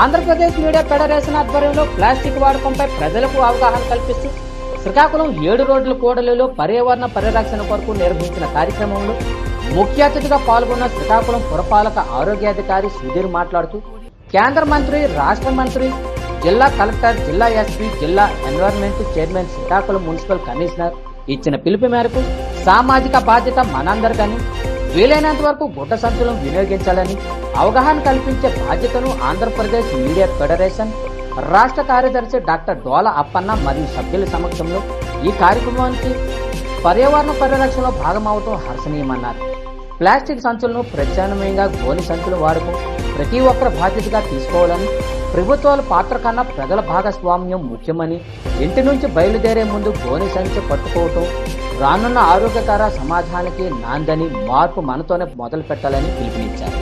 Andhra Pradesh media federation ఆధ్వర్యంలో plastic వాడకంపై ప్రజలకు అవగాహన కల్పిస్తూ శ్రీకాకుళం ఏడు రోడ్ల కూడలిలో పర్యావరణ పరిరక్షణ కొరకు నిర్వహించిన కార్యక్రమంలో ముఖ్య అతిథిగా పాల్గొన్న శ్రీకాకుళం పురపాలక ఆరోగ్యాధికారి సుధీర్ మాట్లాడుతూ కేంద్ర మంత్రి రాష్ట్ర మంత్రి జిల్లా కలెక్టర్ జిల్లా ఎస్పీ జిల్లా environment chairman Srikakulam municipal commissioner ఇచ్చిన పిలుపు మేరకు సామాజిక బాధ్యత మనందరికని వీలైనంత వరకు గుడ్డ సంచులను వినియోగించాలని అవగాహన కల్పించే బాధ్యతను ఆంధ్రప్రదేశ్ మీడియా ఫెడరేషన్ రాష్ట్ర కార్యదర్శి డాక్టర్ డోల అప్పన్న మరియు సభ్యుల సమక్షంలో ఈ కార్యక్రమానికి పర్యావరణ పరిరక్షణలో భాగమవటం హర్షణీయమన్నారు. ప్లాస్టిక్ సంచులను ప్రత్యామ్నాయంగా గోని సంచులు వాడుకు ప్రతి ఒక్కరు బాధ్యతగా తీసుకోవాలని ప్రభుత్వాల పాత్ర కన్నా ప్రజల భాగస్వామ్యం ముఖ్యమని ఇంటి నుంచి బయలుదేరే ముందు గోని సంచి పట్టుకోవటం రానున్న ఆరోగ్యకర సమాజానికి నాందని మార్పు మనతోనే మొదలు పెట్టాలని పిలుపునిచ్చారు.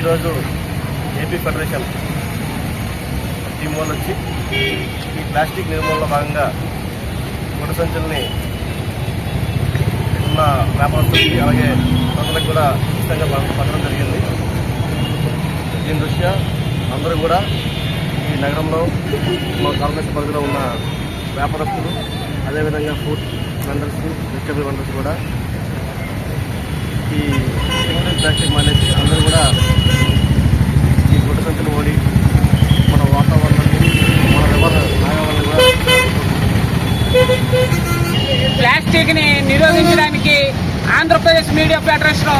ఈరోజు ఏపీ ఫెడరేషన్ టీం వాళ్ళు వచ్చి ఈ ప్లాస్టిక్ నిర్మూలనలో భాగంగా గుడ్డ సంచుల్ని ఉన్న వ్యాపారస్తులకి అలాగే ప్రజలకు కూడా ఉచితంగా ప- పంచడం జరిగింది. దీని దృష్ట్యా అందరూ కూడా ఈ నగరంలో మా కార్పొరేషన్ పరిధిలో ఉన్న వ్యాపారస్తులు అదేవిధంగా ఫుడ్ వెండర్స్ వెజిటబుల్ వెండర్స్ కూడా ఈ సింగిల్ ప్లాస్టిక్ మానేసి అందరూ కూడా ఈ గుడ్డ సంచులు ఓడి మన వాతావరణాన్ని మన రివర్ నాగావళి కూడా ప్లాస్టిక్ ని ఆంధ్రప్రదేశ్ మీడియా ఫెడరేషన్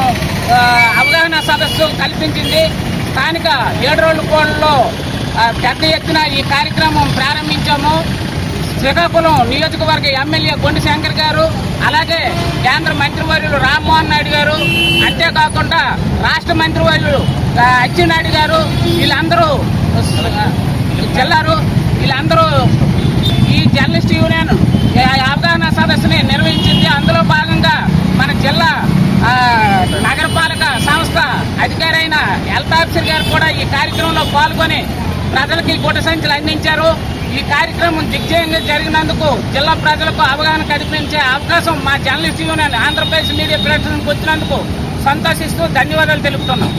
అవగాహన సదస్సు కల్పించింది. స్థానిక ఏడు కోళ్ళలో పెద్ద ఎత్తున ఈ కార్యక్రమం ప్రారంభించాము. శ్రీకాకుళం నియోజకవర్గ ఎమ్మెల్యే గొండి శంకర్ గారు అలాగే కేంద్ర మంత్రివర్యులు రామ్మోహన్ నాయుడు గారు అంతేకాకుండా రాష్ట్ర మంత్రివర్యులు అచ్చెన్నాయుడు గారు వీళ్ళందరూ ఆ, చెల్లారు వీళ్ళందరూ ఈ జర్నలిస్ట్ యూనియన్ హెల్త్ గారు కూడా ఈ కార్యక్రమంలో పాల్గొని ప్రజలకు ఈ సంచులు అందించారు. ఈ కార్యక్రమం దిగ్జయంగా జరిగినందుకు జిల్లా ప్రజలకు అవగాహన కల్పించే అవకాశం మా జర్నలిస్ట్ యూనియన్ ఆంధ్రప్రదేశ్ మీడియా ప్రకటనకు వచ్చినందుకు సంతోషిస్తూ ధన్యవాదాలు తెలుపుతున్నాం.